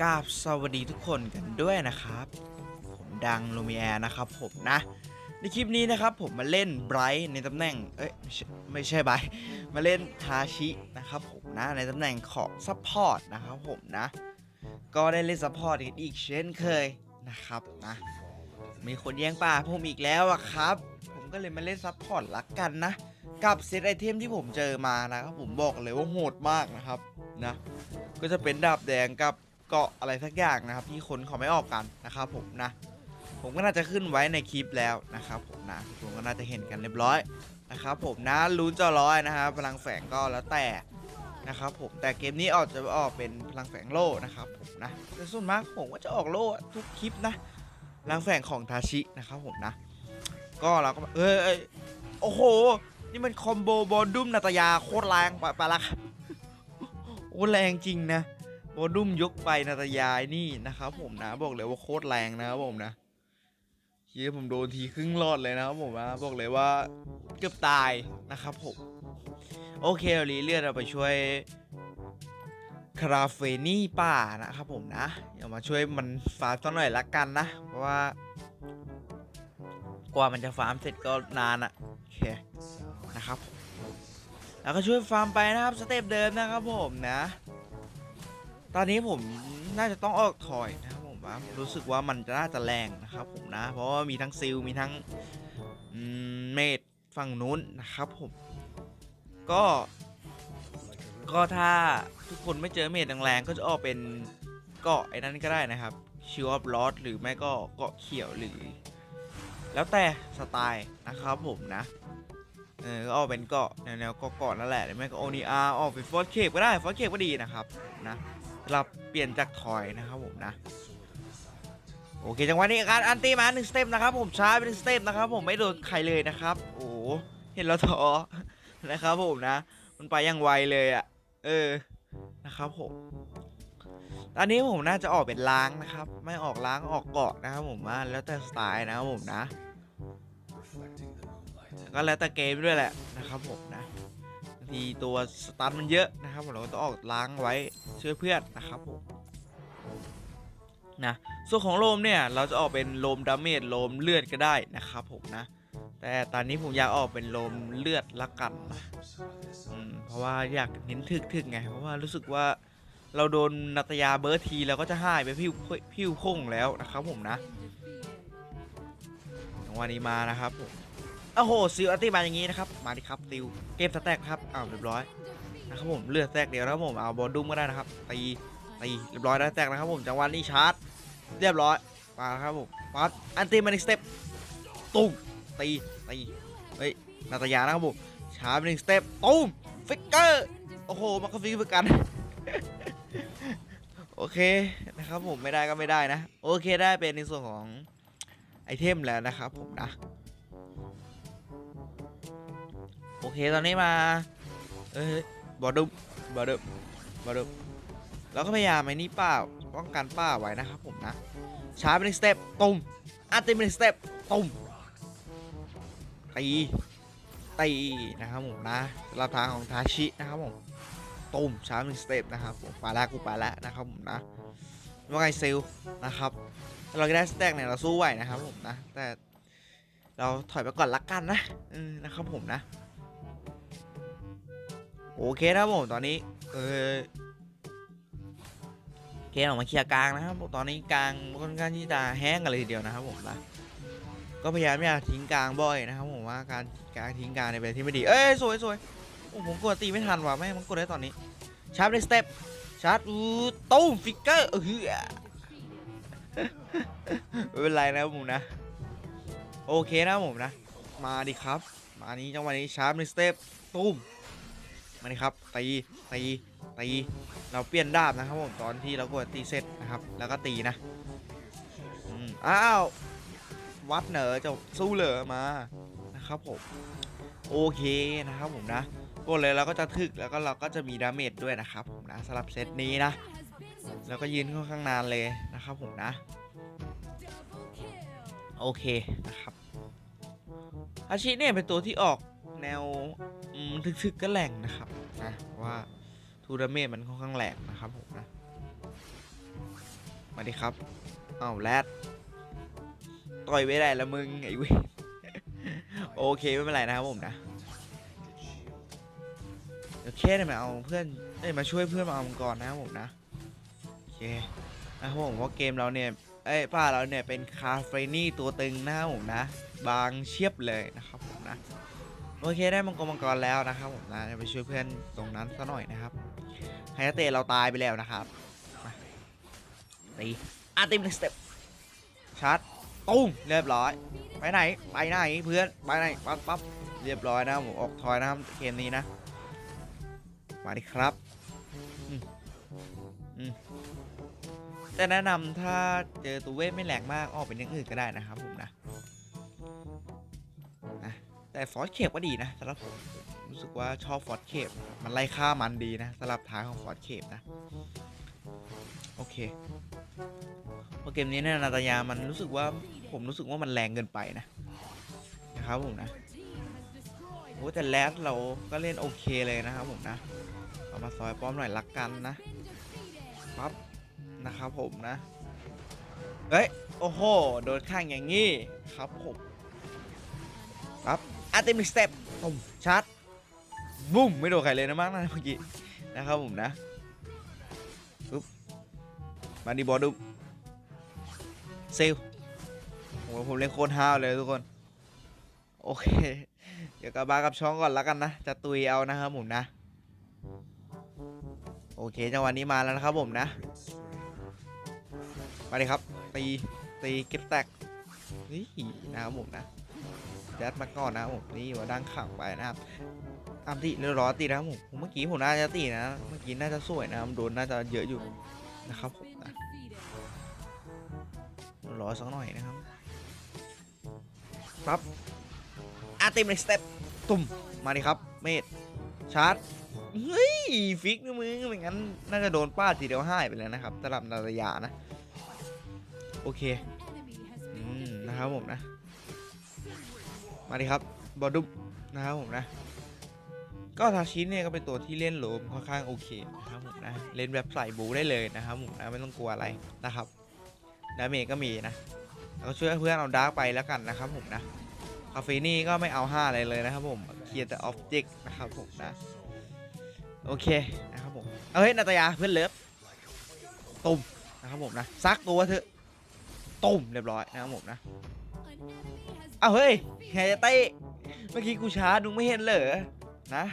กราบสวัสดีทุกคนกันด้วยนะครับ ผมดังลูมิแอร์นะครับผมนะ ในคลิปนี้นะครับผมมาเล่นไบรท์ในตำแหน่ง เอ้ยไม่ใช่ไม่ใช่ไบรท์มาเล่นทาชินะครับผมนะในตำแหน่งของซัพพอร์ตนะครับผมนะ ก็ได้เล่นซัพพอร์ตอีกเช่นเคยนะครับนะ มีคนแย่งป่าผมอีกแล้วอะครับ ผมก็เลยมาเล่นซัพพอร์ตละกันนะกับเซตไอเทมที่ผมเจอมานะครับผมบอกเลยว่าโหดมากนะครับนะ ก็จะเป็นดาบแดงกับ เกาะอะไรสักอย่างนะครับ ที่คนเขาไม่ออกกันนะครับผมนะ ผมก็น่าจะขึ้นไว้ในคลิปแล้วนะครับผมนะทุกคนก็น่าจะเห็นกันเรียบร้อยนะครับผมนะลุ้นจอร้อยนะครับพลังแฝงก็แล้วแต่นะครับผมแต่เกมนี้ออกจะออกเป็นพลังแฝงโล่นะครับผมนะแต่ส่วนมากผมก็จะออกโล่ทุกคลิปนะพลังแฝงของทาชินะครับผมนะ ก็เราก็เออยโอ้โห นี่มันคอมโบบอลดุมนาตยาโคตรแรงไปไปละครับโอ้แรงจริงนะ บอลดุมยกไปนาตยานี่นะครับผมนะบอกเลยว่าโคตรแรงนะครับผมนะเฮียผมโดนทีครึ่งรอดเลยนะครับผมนะบอกเลยว่าเกือบตายนะครับผมโอเคเอาลีเลือดเราไปช่วยคาราเฟนี่ป่านะครับผมนะเดี๋ยวมาช่วยมันฟาร์มสักหน่อยละกันนะ เพราะว่า กว่ามันจะฟาร์มเสร็จก็นานอะโอเคนะครับ แล้วก็ช่วยฟาร์มไปนะครับสเต็ปเดิมนะครับผมนะ ตอนนี้ผมน่าจะต้องออกถอยนะครับผมว่ารู้สึกว่ามันจะน่าจะแรงนะครับผมนะ เพราะว่ามีทั้งซิลมีทั้งอืมเมดฝั่งนู้นนะครับผม ก็ก็ถ้าทุกคนไม่เจอเมดแรงๆก็จะออกเป็นเกาะไอ้นั้นก็ได้นะครับชิวออฟลอสหรือไม่ก็เกาะเขียวหรือ แล้วแต่สไตล์นะครับผมนะเออก็ออกเป็นเกาะแนวๆเกาะเกาะนั่นแหละหรือไม่ก็โอนีอาออกเป็นฟอสเคปก็ได้ฟอสเคปก็ดีนะครับนะ สำหรับเปลี่ยนจากถอยนะครับผมนะโอเคจังหวะนี้การอันตีมาหนึ่งสเต็ปนะครับผมช้าไปหนึ่งสเต็ปนะครับผมไม่โดนใครเลยนะครับ โอ้เห็นแล้วท้อนะครับผมนะ มันไปอยังไวเลยอะ่ะ เออนะครับผมตอนนี้ผมน่าจะออกเป็นล้างนะครับ ไม่ออกล้างออกเกาะนะครับผมว่าแล้วแต่สไตล์นะครับผมนะ ก็แล้วแต่เกมด้วยแหละนะครับผมนะ บางทีตัวสตันมันเยอะนะครับผมเราต้องออกล้างไว้ช่วยเพื่อนนะครับผมนะส่วนของโลมเนี่ยเราจะออกเป็นโลมดาเมจโลมเลือดก็ได้นะครับผมนะ แต่ตอนนี้ผมอยากออกเป็นโลมเลือดละกันนะเพราะว่าอยากเน้นถึกๆไงเพราะว่ารู้สึกว่าเราโดนนัตยาเบิร์ทีเราก็จะหายไปพิวพิวพุ่งแล้วนะครับผมนะจังหวะนี้มานะครับผม โอ้โหซิลอัลติมาอย่างนี้นะครับมาดิครับติวเกมสแต็กครับอ้าวเรียบร้อยนะครับผมเลือดแทรกเดียวนะครับผมเอาบอลดุ้มก็ได้นะครับตีตีเรียบร้อยได้แทรกนะครับผมจังหวะนี้ชาร์จ เรียบร้อยมาครับผมปัดอันติมาหนึ่งสเต็ปตุ้มตีตีเฮ้ยนาตยานะครับผมชาร์จหนึ่งสเต็ปตุ้มฟิกเกอร์โอ้โหมันก็ฟิกเหมือนกันโอเคนะครับผมไม่ได้ก็ไม่ได้นะ โอเคได้เป็นในส่วนของไอเทมแล้วนะครับผมนะ โอเคตอนนี้มาเอ้ยบอดุมบอดุมบอดุมเราก็พยายามไอ้นี่ป้าป้องกันป้าไว้นะครับผมนะช้าไปหนึ่งสเต็ปตุ้มอัดตีไปหนึ่งสเต็ปตุ้มตีตีนะครับผมนะสำหรับทางของทาชินะครับผมตุ้มช้าไปหนึ่งสเต็ปนะครับผมปแล้วกูปแล้วนะครับผมนะว่าไงเซลนะครับเราได้สแต็กเนี่ยเราสู้ไหวนะครับผมนะแต่เราถอยไปก่อนละกันนะนะครับผมนะ โอเคนะครับผมตอนนี้ เออเกมออกมาเคลียร์กลางนะครับผมตอนนี้กลางค่อนข้างที่จะแห้งกันเลยทีเดียวนะครับผมนะก็พยายามไม่อยากทิ้งกลางบ่อยนะครับผมว่าการการทิ้งกลางในเป็นที่ไม่ดีเอ้ยสวยสวยโอ้ผมกดตีไม่ทันว่ะแม่งมันกดได้ตอนนี้ชาร์จในสเต็ปชาร์จอู้ตุ้มฟิกเกอร์เออไม่เป็นไรนะครับผมนะโอเคนะครับผมนะ มาดิครับ มานี้จังหวะนี้ชาร์จในสเต็ปตุ้ม มาเลยครับตีตีตีเราเปลี่ยนดาบนะครับผมตอนที่เรากดตีเสร็จนะครับ แล้วก็ตีนะอืมอ้าววัดเหนอจะสู้เหลอมานะครับผมโอเคนะครับผมนะกดเลยเราก็จะถึกแล้วก็เราก็จะมีดาเมจด้วยนะครับผมนะสำหรับเซตนี้นะแล้วก็ยืนค่อนข้างนานเลยนะครับผมนะ โอเคนะครับอาชิเนี่ยเป็นตัวที่ออก แนวทึกๆก็แหลงนะครับนะว่าทูดาเมจมันค่อนข้างแหลกนะครับผมนะมาดิครับเอาแรดต่อยไม่ได้ล้วมึงไอ้เว้ยโอเคไม่เป็นไรนะครับผมนะเดี๋ยวเคสเนี่ยมาเอาเพื่อนเอ้ยมาช่วยเพื่อนมาเอามังกรนะครับผมนะโอเคนะครับผมเพราะเกมเราเนี่ยเอ้ป้าเราเนี่ยเป็นคาเฟนี่ตัวตึงนะครับผมนะ บางเชียบเลยนะครับผมนะ โอเคได้มังกรมังกรแล้วนะครับผมนะไปช่วยเพื่อนตรงนั้นซะหน่อยนะครับไฮยาเตะเราตายไปแล้วนะครับตีอาร์ติมสเต็ปชาร์จตุ้มเรียบร้อย ไปไหน ไปไหนเพื่อน ไปไหน ปั๊บปั๊บเรียบร้อยนะผมออกทอยนะครับเกมนี้นะ มาดิครับแต่แนะนำถ้าเจอตัวเวทไม่แหลกมากออกเป็นอย่างอื่นก็ได้นะครับผม แต่ฟอสเคปก็ดีนะสำหรับผมรู้สึกว่าชอบฟอสเคปมันไล่ฆ่ามันดีนะสำหรับท้ายของฟอสเคปนะโอเคพราะเกมนี้เนี่ยนาตายามันรู้สึกว่าผมรู้สึกว่ามันแรงเกินไปนะนะครับผมนะโอ้แต่แรดเราก็เล่นโอเคเลยนะครับผมนะเอามาซอยป้อมหน่อยลักกันนะปั๊บนะครับผมนะเฮ้ยโอ้โหโดนข้างอย่างงี้ครับผมปั๊บ อาร์ติมิสเต็ปตุ่มชัดบุ้มไม่โดนใครเลยนะมากนะเมื่อกี้นะครับผมนะปุ๊บมาดีบอลดูเซลโอ้โหผมเล่นโคตรห้าวเลยทุกคน โอเค เดี๋ยวกลับบ้านกับช่องก่อนแล้วกันนะ จะตุยเอานะครับผมนะ โอเคจังหวะนี้มาแล้วนะครับผมนะ มาเลยครับ ตี ตีเก็บแตกนี่นะครับผมนะ ยัดมาก่อนนะผมนี่ว่าดังขังไปนะครับตามที่เรียบร้อยตีนะครับผมเมื่อกี้ผมน่าจะตีนะ เมื่อกี้น่าจะสวยนะครับโดนน่าจะเยอะอยู่นะครับผมนะรอสักหน่อยนะครับปั๊บอาร์ติมสเต็ปตุ่มมาดิครับเมดชาร์จเฮ้ยฟิกนะมึงไม่งั้นน่าจะโดนป้าทีเดียวห้ายไปเลยนะครับสำหรับนาตยานะ โอเคอืมนะครับผมนะ มาดิครับบอดุบนะครับผมนะ ก็ทาชิเนี่ยก็เป็นตัวที่เล่นโหลมค่อนข้างโอเคนะครับผมนะเล่นแบบใส่บูได้เลยนะครับผมนะไม่ต้องกลัวอะไรนะครับดาเมจก็มีนะแล้วก็ช่วยเพื่อนเอาดาร์กไปแล้วกันนะครับผมนะคาเฟนี่ก็ไม่เอา5อะไรเลยนะครับผมเคลียร์แต่ออบเจกต์นะครับผมนะโอเคนะครับผมเอาเฮ้ยนาตยาเพื่อนเลิฟตุ่มนะครับผมนะซักตัวเถอะตุ่มเรียบร้อยนะครับผมนะ เอาเฮ้ยแฮเต้เมื่อกี้กูช้าดูไม่เห็นเหรอนะ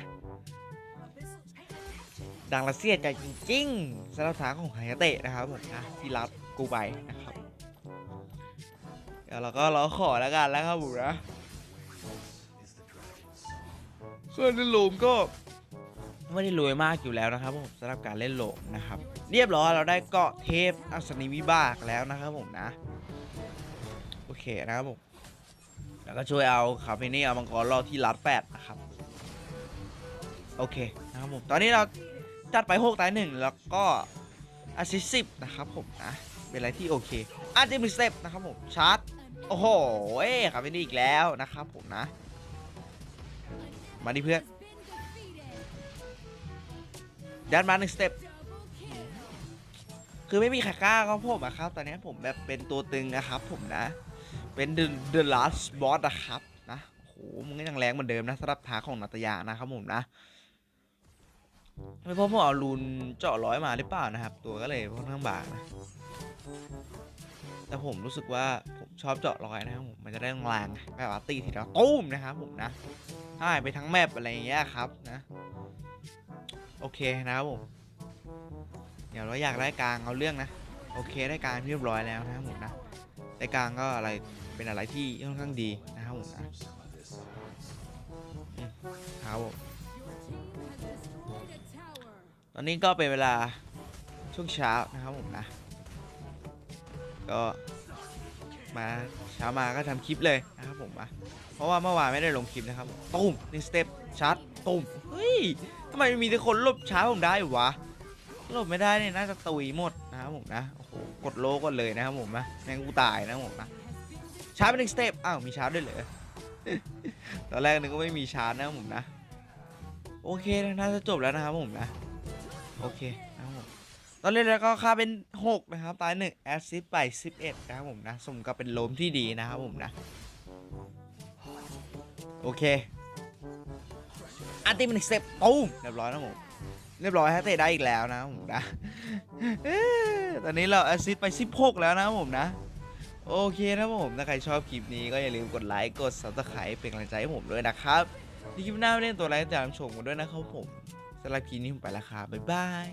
ดังละเสียใจจริงๆสำหรับทางของไฮยาเตะนะครับผมนะที่รับกูไปนะครับเดี๋ยวเราก็รอขอแล้วกันแล้วครับผมนะส่วนเล่นโลมก็ไม่ได้รวยมากอยู่แล้วนะครับผมสำหรับการเล่นโลมนะครับ เรียบร้อยเราได้เกาะเทพอัศนีวิบากแล้วนะครับผมนะ โอเคนะครับผม แล้วก็ช่วยเอาคาเฟนี่เอามังกรรอดที่รัดแปดนะครับ โอเคนะครับผม ตอนนี้เราจัดไป6ตายหนึ่งแล้วก็อาซิสิบนะครับผมนะ เป็นอะไรที่โอเคอาร์ติมิสเตปนะครับผม ชาร์จ โอ้โหเอ้ขับไปนี่อีกแล้วนะครับผมนะ มาดิเพื่อนยัดมาหนึ่งสเต็ปคือไม่มีใครกล้าก็ผมอะครับ ตอนนี้ผมแบบเป็นตัวตึงนะครับผมนะ เป็น the the last boss นะครับนะโอ้โหมึงก็ยังแรงเหมือนเดิมนะสำหรับทาของนัตยานะครับผมนะไม่เพราะผมเอารูนเจาะร้อยมาหรือเปล่านะครับ ตัวก็เลยค่อนข้างบางนะแต่ผมรู้สึกว่าผมชอบเจาะร้อยนะครับผมมันจะได้แรงแบบว่าตีทีเดียวตุ้มนะครับผมนะใช่ไปทั้งแมปอะไรอย่างเงี้ยครับนะโอเคนะครับผมเดี๋ยวเราอยากได้กลางเอาเรื่องนะ โอเคได้กลางเรียบร้อยแล้วนะครับผมนะ ได้กลางก็อะไรเป็นอะไรที่ค่อนข้างดีนะครับผมนะครับผมตอนนี้ก็เป็นเวลาช่วงเช้านะครับผมนะ ก็มาเช้ามาก็ทำคลิปเลยนะครับผมอะเพราะว่าเมื่อวานไม่ได้ลงคลิปนะครับตุ้มนี่สเต็ปชัดตุ้มเฮ้ยทำไมมีแต่คนลบช้าผมได้วะ หลบไม่ได้เนี่ยน่าจะตุยหมดนะครับผมนะโอ้โหกดโลก่อนเลยนะครับผมนะแม่งกูตายนะครับผมนะชาร์จเป็นหนึ่งสเต็ปอ้าวมีชาร์จด้วยเหรอตอนแรกนึกว่าไม่มีชาร์จนะครับผมนะ โอเคน่าจะจบแล้วนะครับผมนะ โอเคนะครับผมตอนเล่นแล้วก็ค่าเป็น 6 นะครับ ตาย1แอสซิสต์ไป11 นะครับผมนะสมกับเป็นโลมที่ดีนะครับผมนะ โอเคอันตีมันเซปตุ้มเรียบร้อยนะผม เรียบร้อยฮะเตะได้อีกแล้วนะครับผมนะเอ้อตอนนี้เราแอสซิสต์ไป 16 แล้วนะครับผมนะโอเคนะครับผมถ้าใครชอบคลิปนี้ก็อย่าลืมกดไลค์กด subscribe เป็นกำลังใจให้ผมด้วยนะครับที่คลิปหน้าไม่เล่นตัวอะไรก็ตามชมกันด้วยนะครับผมสำหรับคลิปนี้ผมไปและครับบ๊ายบาย